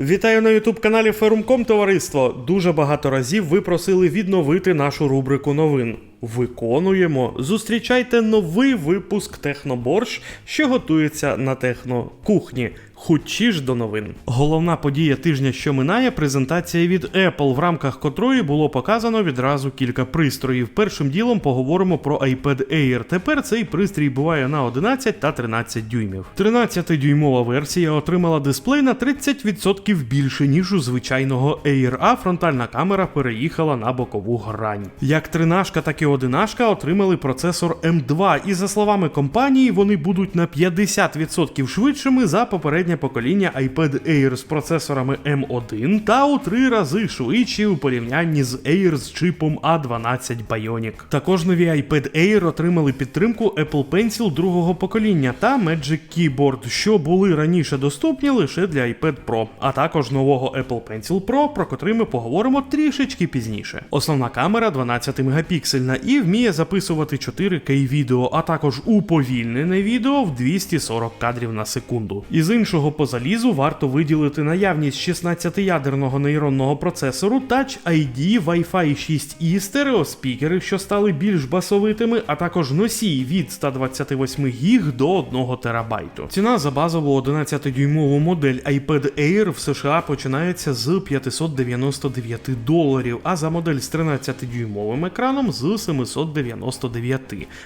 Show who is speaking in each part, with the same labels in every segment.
Speaker 1: Вітаю на ютуб каналі Ферум.ком, товариство. Дуже багато разів ви просили відновити нашу рубрику новин. Виконуємо. Зустрічайте новий випуск Техноборщ, що готується на технокухні. Хутчі ж до новин. Головна подія тижня, що минає, презентація від Apple, в рамках котрої було показано відразу кілька пристроїв. Першим ділом поговоримо про iPad Air. Тепер цей пристрій буває на 11 та 13 дюймів. 13-дюймова версія отримала дисплей на 30% більше, ніж у звичайного Air, а фронтальна камера переїхала на бокову грань. Як тринашка, так і одинашка отримали процесор M2, і за словами компанії, вони будуть на 50% швидшими за попереднє покоління iPad Air з процесорами M1 та у три рази швидші у порівнянні з Air з чипом A12 Bionic. Також нові iPad Air отримали підтримку Apple Pencil другого покоління та Magic Keyboard, що були раніше доступні лише для iPad Pro, а також нового Apple Pencil Pro, про котрий ми поговоримо трішечки пізніше. Основна камера 12 мегапіксельна і вміє записувати 4К відео, а також уповільнене відео в 240 кадрів на секунду. Із іншого по залізу варто виділити наявність 16-ядерного нейронного процесору Touch ID, Wi-Fi 6 і стереоспікери, що стали більш басовитими, а також носій від 128 гіг до 1 терабайту. Ціна за базову 11-дюймову модель iPad Air в США починається з 599 доларів, а за модель з 13-дюймовим екраном з 799.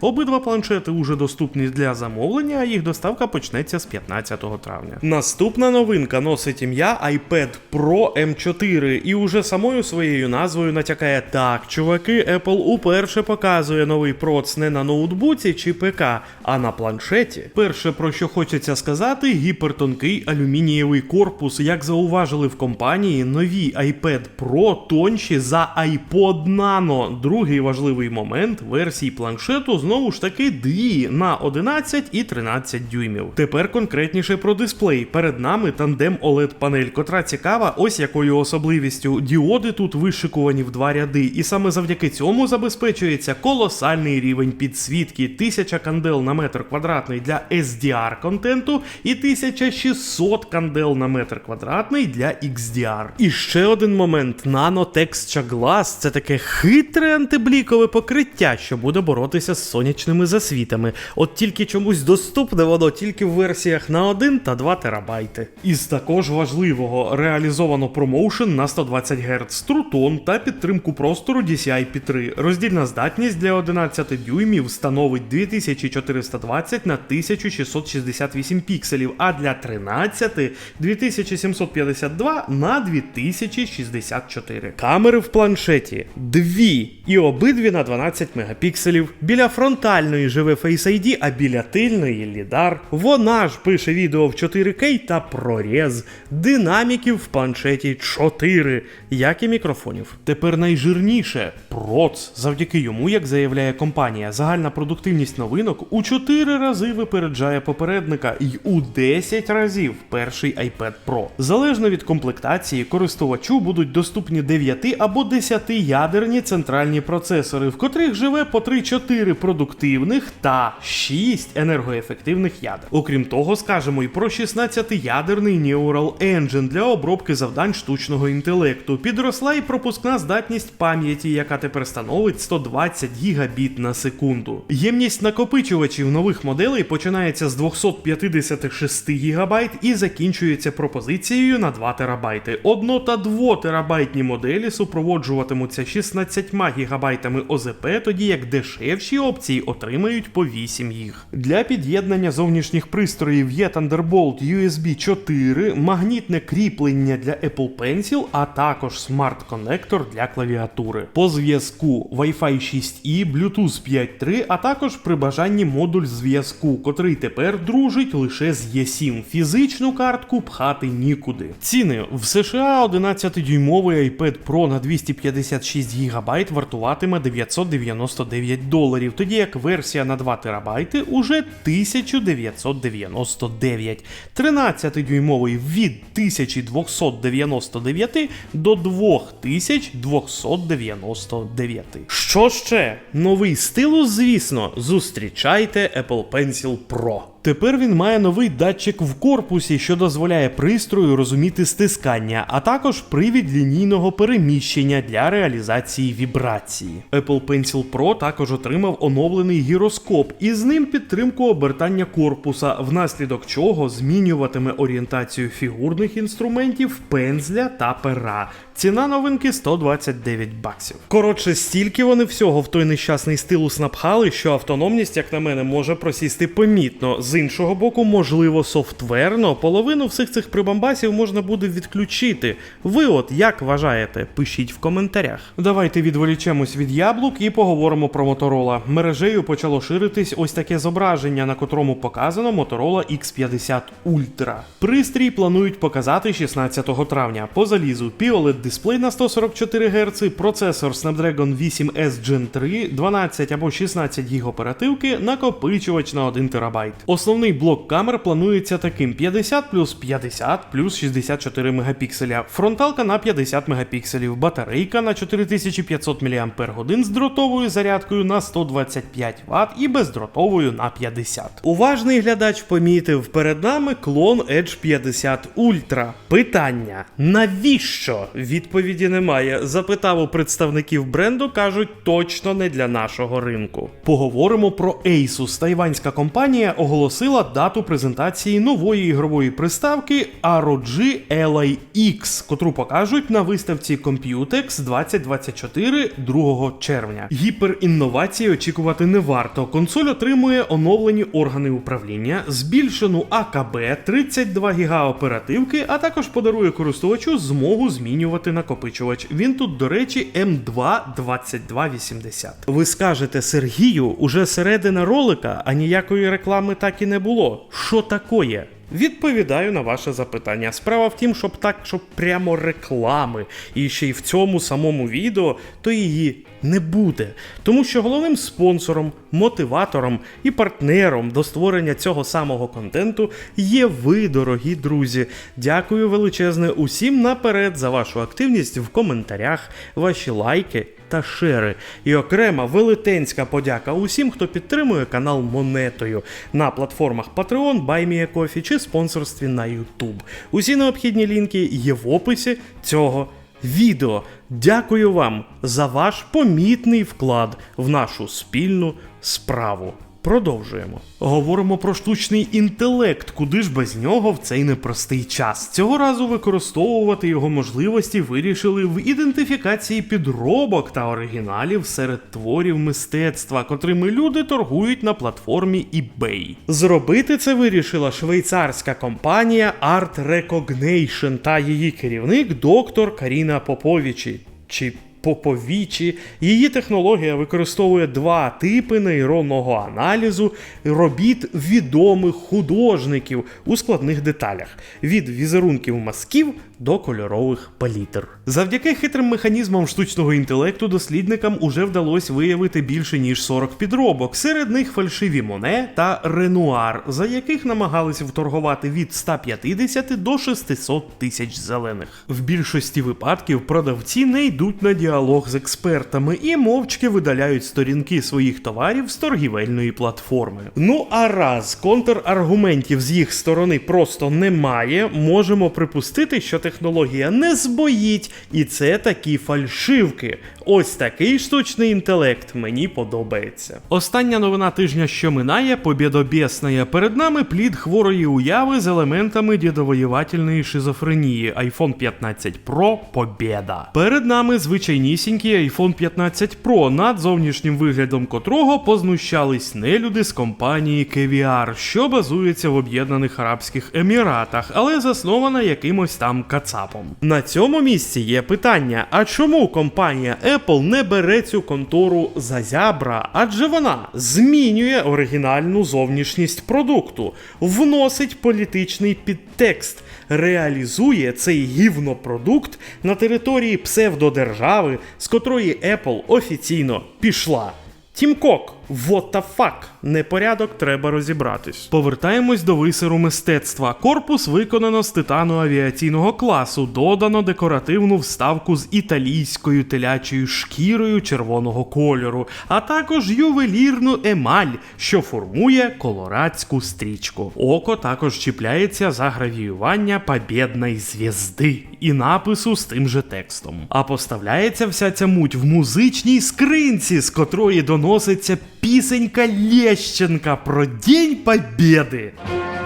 Speaker 1: Обидва планшети уже доступні для замовлення, а їх доставка почнеться з 15 травня. Наступна новинка носить ім'я iPad Pro M4 і уже самою своєю назвою натякає так, чуваки, Apple уперше показує новий проц не на ноутбуці чи ПК, а на планшеті. Перше, про що хочеться сказати, гіпертонкий алюмінієвий корпус. Як зауважили в компанії, нові iPad Pro тонші за iPod Nano. Другий важливий момент версій планшету знову ж таки дві на 11 і 13 дюймів. Тепер конкретніше про дисплей. Перед нами тандем OLED панель, котра цікава, ось якою особливістю. Діоди тут вишикувані в два ряди, і саме завдяки цьому забезпечується колосальний рівень підсвітки, 1000 кандел на метр квадратний для SDR контенту і 1600 кандел на метр квадратний для XDR. І ще один момент: Nano Texture Glass – це таке хитре антиблікове покриття, що буде боротися з сонячними засвітами. От тільки чомусь доступне воно тільки в версіях на 1 та 2 терабайти. Із також важливого реалізовано промоушен на 120 Гц, трутон та підтримку простору DCI P3. Роздільна здатність для 11 дюймів становить 2420 на 1668 пікселів, а для 13 2752 на 2064. Камери в планшеті дві і обидві на 12 мегапікселів. Біля фронтальної живе Face ID, а біля тильної лідар. Вона ж пише відео в 4К та проріз. Динаміків в планшеті 4, як і мікрофонів. Тепер найжирніше проц. Завдяки йому, як заявляє компанія, загальна продуктивність новинок у 4 рази випереджає попередника і у 10 разів перший iPad Pro. Залежно від комплектації, користувачу будуть доступні 9 або 10 ядерні центральні процесори, в котрих живе по 3-4 продуктивних та 6 енергоефективних ядер. Окрім того, скажемо і про 16-ядерний Neural Engine для обробки завдань штучного інтелекту. Підросла і пропускна здатність пам'яті, яка тепер становить 120 гігабіт на секунду. Ємність накопичувачів нових моделей починається з 256 гігабайт і закінчується пропозицією на 2 терабайти. Одно та 2 терабайтні моделі супроводжуватимуться 16 гігабайтами ОЗП, тоді як дешевші опції отримають по 8 гіг. Для під'єднання зовнішніх пристроїв є Thunderbolt USB 4, магнітне кріплення для Apple Pencil, а також смарт-коннектор для клавіатури. По зв'язку Wi-Fi 6E, Bluetooth 5.3, а також при бажанні модуль зв'язку, котрий тепер дружить лише з E7. Фізичну картку пхати нікуди. Ціни в США 11-дюймовий iPad Pro на 256 ГБ вартуватиме 999 доларів, тоді як версія на 2 терабайти уже 1999. 13-дюймовий від 1299 до 2299. Що ще? Новий стилус, звісно, зустрічайте Apple Pencil Pro. Тепер він має новий датчик в корпусі, що дозволяє пристрою розуміти стискання, а також привід лінійного переміщення для реалізації вібрації. Apple Pencil Pro також отримав оновлений гіроскоп і з ним підтримку обертання корпуса, внаслідок чого змінюватиме орієнтацію фігурних інструментів, пензля та пера. Ціна новинки 129 баксів. Коротше, стільки вони всього в той нещасний стилус напхали, що автономність, як на мене, може просісти помітно. З іншого боку, можливо, софтверно половину всіх цих прибамбасів можна буде відключити. Ви от як вважаєте? Пишіть в коментарях. Давайте відволічемось від яблук і поговоримо про Motorola. Мережею почало ширитись ось таке зображення, на котрому показано Motorola X50 Ultra. Пристрій планують показати 16 травня. По залізу POLED дисплей на 144 Гц, процесор Snapdragon 8S Gen 3, 12 або 16 ГБ оперативки, накопичувач на 1 ТБ. Основний блок камер планується таким: 50 плюс 50 плюс 64 мегапікселя, фронталка на 50 мегапікселів, батарейка на 4500 мАч з дротовою зарядкою на 125 Вт і бездротовою на 50. Уважний глядач помітив перед нами клон Edge 50 Ultra. Питання: навіщо? Відповіді немає. Запитав у представників бренду, кажуть, точно не для нашого ринку. Поговоримо про Asus. Тайванська компанія оголосила дату презентації нової ігрової приставки ROG Ally X, котру покажуть на виставці Computex 2024 2 червня. Гіперінновації очікувати не варто. Консоль отримує оновлені органи управління, збільшену АКБ, 32 ГБ оперативки, а також подарує користувачу змогу змінювати накопичувач. Він тут, до речі, М2-2280. Ви скажете Сергію, уже середина ролика, а ніякої реклами так і не було. Що такое? Відповідаю на ваше запитання. Справа в тім, щоб так, щоб прямо реклами, і ще й в цьому самому відео, то її не буде. Тому що головним спонсором, мотиватором і партнером до створення цього самого контенту є ви, дорогі друзі. Дякую величезне усім наперед за вашу активність в коментарях, ваші лайки та шери. І окрема велетенська подяка усім, хто підтримує канал монетою на платформах Patreon, BuyMeACoffee чи спонсорстві на YouTube. Усі необхідні лінки є в описі цього відео. Дякую вам за ваш помітний вклад в нашу спільну справу. Продовжуємо. Говоримо про штучний інтелект, куди ж без нього в цей непростий час. Цього разу використовувати його можливості вирішили в ідентифікації підробок та оригіналів серед творів мистецтва, котрими люди торгують на платформі eBay. Зробити це вирішила швейцарська компанія Art Recognition та її керівник доктор Каріна Поповічі. Чи Поповічі. Її технологія використовує два типи нейронного аналізу робіт відомих художників у складних деталях від візерунків мазків до кольорових палітр. Завдяки хитрим механізмам штучного інтелекту дослідникам уже вдалося виявити більше ніж 40 підробок. Серед них фальшиві Моне та Ренуар, за яких намагалися вторгувати від 150 до 600 тисяч зелених. В більшості випадків продавці не йдуть на діалог з експертами і мовчки видаляють сторінки своїх товарів з торгівельної платформи. Ну а раз контраргументів з їх сторони просто немає, можемо припустити, що технологія не збоїть, і це такі фальшивки. Ось такий штучний інтелект мені подобається. Остання новина тижня, що минає, побєдобєсна. Перед нами плід хворої уяви з елементами дідовоювательної шизофренії. iPhone 15 Pro Побєда. Перед нами звичайнісінький iPhone 15 Pro, над зовнішнім виглядом котрого познущались нелюди з компанії KVR, що базується в Об'єднаних Арабських Еміратах, але заснована якимось там кацапом. На цьому місці є питання: а чому компанія Apple не бере цю контору за зябра? Адже вона змінює оригінальну зовнішність продукту, вносить політичний підтекст, реалізує цей гівнопродукт на території псевдодержави, з котрої Apple офіційно пішла. Тім Кок, what the fuck? Непорядок, треба розібратись. Повертаємось до висеру мистецтва. Корпус виконано з титану авіаційного класу, додано декоративну вставку з італійською телячою шкірою червоного кольору, а також ювелірну емаль, що формує колорадську стрічку. Око також чіпляється за гравіювання побєдної звізди і напису з тим же текстом. А поставляється вся ця муть в музичній скринці, з котрої доноситься пісенька Лещенка про День Побєди.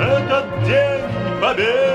Speaker 2: Этот день победы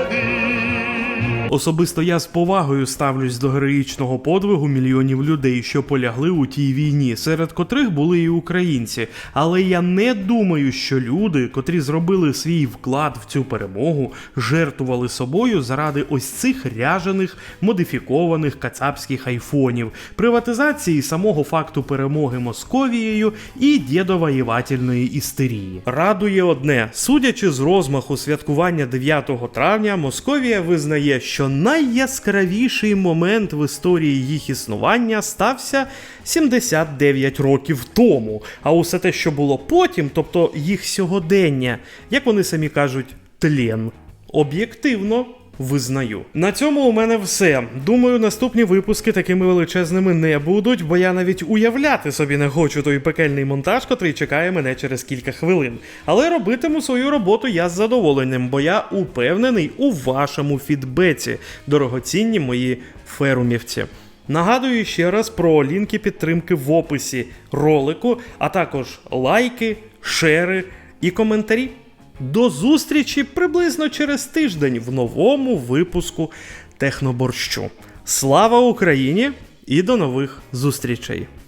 Speaker 1: Особисто я з повагою ставлюсь до героїчного подвигу мільйонів людей, що полягли у тій війні, серед котрих були і українці. Але я не думаю, що люди, котрі зробили свій вклад в цю перемогу, жертвували собою заради ось цих ряжених модифікованих кацапських айфонів, приватизації самого факту перемоги Московією і дєдовоєвательної істерії. Радує одне, судячи з розмаху святкування 9 травня, Московія визнає, що найяскравіший момент в історії їх існування стався 79 років тому. А усе те, що було потім, тобто їх сьогодення, як вони самі кажуть, тлен. Об'єктивно. Визнаю. На цьому у мене все. Думаю, наступні випуски такими величезними не будуть, бо я навіть уявляти собі не хочу той пекельний монтаж, котрий чекає мене через кілька хвилин. Але робитиму свою роботу я з задоволенням, бо я упевнений у вашому фідбеці, дорогоцінні мої ферумівці. Нагадую ще раз про лінки підтримки в описі ролику, а також лайки, шери і коментарі. До зустрічі приблизно через тиждень в новому випуску Техноборщу. Слава Україні і до нових зустрічей!